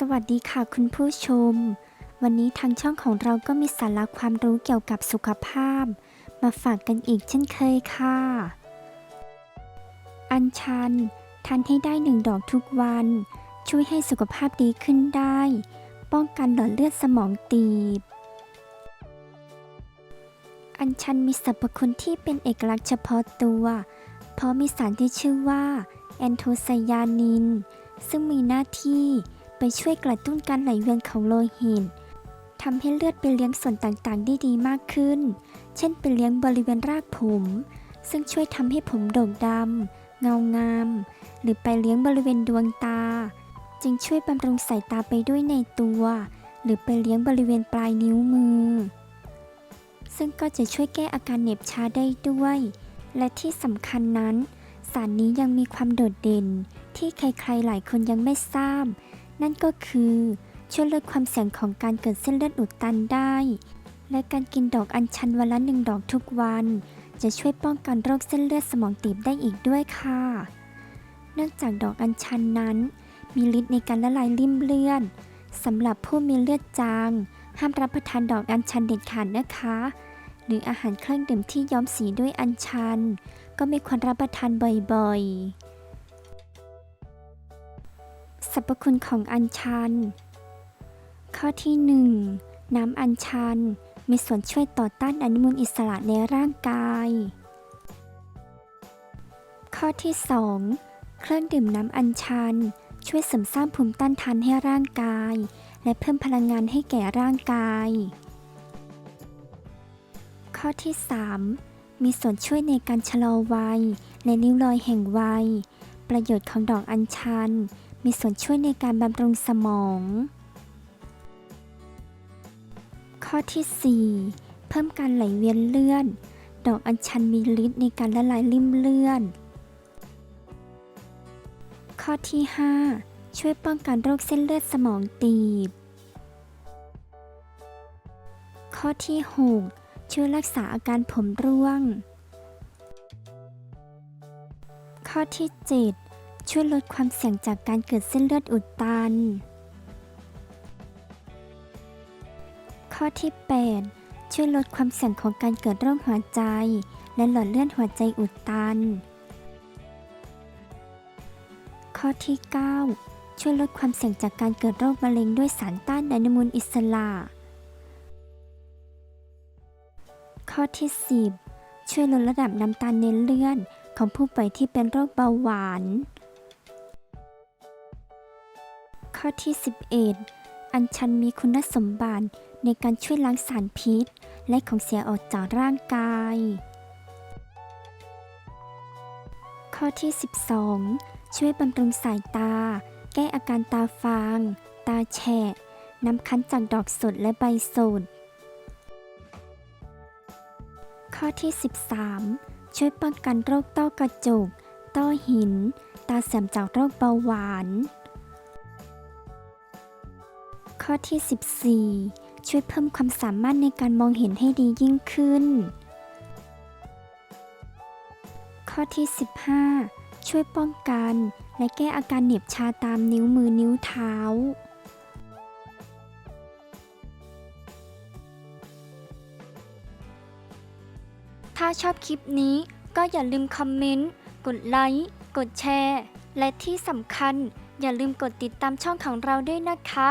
สวัสดีค่ะคุณผู้ชม วันนี้ทางช่องของเราก็มีสาระความรู้เกี่ยวกับสุขภาพ มาฝากกันอีกเช่นเคยค่ะ อัญชัน ทานให้ได้หนึ่งดอกทุกวัน ช่วยให้สุขภาพดีขึ้นได้ ป้องกันหลอดเลือดสมองตีบ อัญชันมีสรรพคุณที่เป็นเอกลักษณ์เฉพาะตัว เพราะมีสารที่ชื่อว่า แอนโทไซยานิน ซึ่งมีหน้าที่ ไปช่วยกระตุ้นการไหลเวียนของโลหิตทำให้เลือดไปเลี้ยงส่วนต่างๆ ได้ดีมากขึ้น เช่นไปเลี้ยงบริเวณรากผม ซึ่งช่วยทำให้ผมโด่งดำเงางาม หรือไปเลี้ยงบริเวณดวงตา จึงช่วยบำรุงสายตาไปด้วยในตัว หรือไปเลี้ยงบริเวณปลายนิ้วมือ ซึ่งก็จะช่วยแก้อาการเหน็บชาได้ด้วย และที่สำคัญนั้น สารนี้ยังมีความโดดเด่นที่ใครๆหลายคนยังไม่ทราบ นั่นก็คือช่วยลดความเสี่ยงของการเกิดเส้นเลือดอุดตันได้ และการกินดอกอัญชันวันละหนึ่งดอกทุกวัน จะช่วยป้องกันโรคเส้นเลือดสมองตีบได้อีกด้วยค่ะ เนื่องจากดอกอัญชันนั้น มีฤทธิ์ในการละลายริ่มเลือดสำหรับผู้มีเลือดจาง ห้ามรับประทานดอกอัญชันเด็ดขาดนะคะ หรืออาหารเครื่องดื่มที่ย้อมสีด้วยอัญชัน ก็ไม่ควรรับประทานบ่อยๆ สรรพคุณของอัญชัน ข้อที่ 1 น้ำอัญชันมีส่วนช่วยต่อต้านอนุมูลอิสระในร่างกาย ข้อที่ 2 เครื่องดื่มน้ำอัญชัน ช่วยเสริมสร้างภูมิต้านทานให้ร่างกาย และเพิ่มพลังงานให้แก่ร่างกาย ข้อที่ 3 มีส่วนช่วยในการชะลอวัย และนิ้วรอยแห่งวัย ประโยชน์ของดอกอัญชัน มีส่วนช่วยในการบำรุงสมอง ข้อที่ 4 เพิ่มการไหลเวียนเลือดดอกอัญชันมีฤทธิ์ในการละลายริ่มเลือด ข้อที่ 5 ช่วยป้องกันโรคเส้นเลือดสมองตีบ ข้อที่ 6 ช่วยรักษาอาการผมร่วง ข้อที่ 7 ช่วยลดความเสี่ยงจากการเกิดเส้นเลือดอุดตัน ข้อที่ 8 ช่วยลดความเสี่ยงของการเกิดโรคหัวใจ และหลอดเลือดหัวใจอุดตัน ข้อที่ 9 ช่วยลดความเสี่ยงจากการเกิดโรคมะเร็งด้วยสารต้านอนุมูลอิสระ ข้อที่ 10 ช่วยลดระดับน้ำตาลในเลือดของผู้ป่วยที่เป็นโรคเบาหวาน ข้อที่ 11 อัญชันมีคุณสมบัติในการช่วยล้างสารพิษ และของเสียออกจากร่างกาย ข้อที่ 12 ช่วยบำรุงสายตา แก้อาการตาฟาง ตาแฉะน้ำคั้นจากดอกสดและใบสด ข้อที่ 13 ช่วยป้องกันโรคต้อกระจก ต้อหิน ตาเสื่อมจากโรคเบาหวาน ข้อที่ 14 ช่วยเพิ่มความสามารถในการมองเห็นให้ดียิ่งขึ้น ข้อที่ 15 ช่วยป้องกัน และแก้อาการเหน็บชาตามนิ้วมือนิ้วเท้า ถ้าชอบคลิปนี้ก็อย่าลืมคอมเมนต์ กดไลค์ กดแชร์ และที่สำคัญอย่าลืมกดติดตามช่องของเราด้วยนะคะ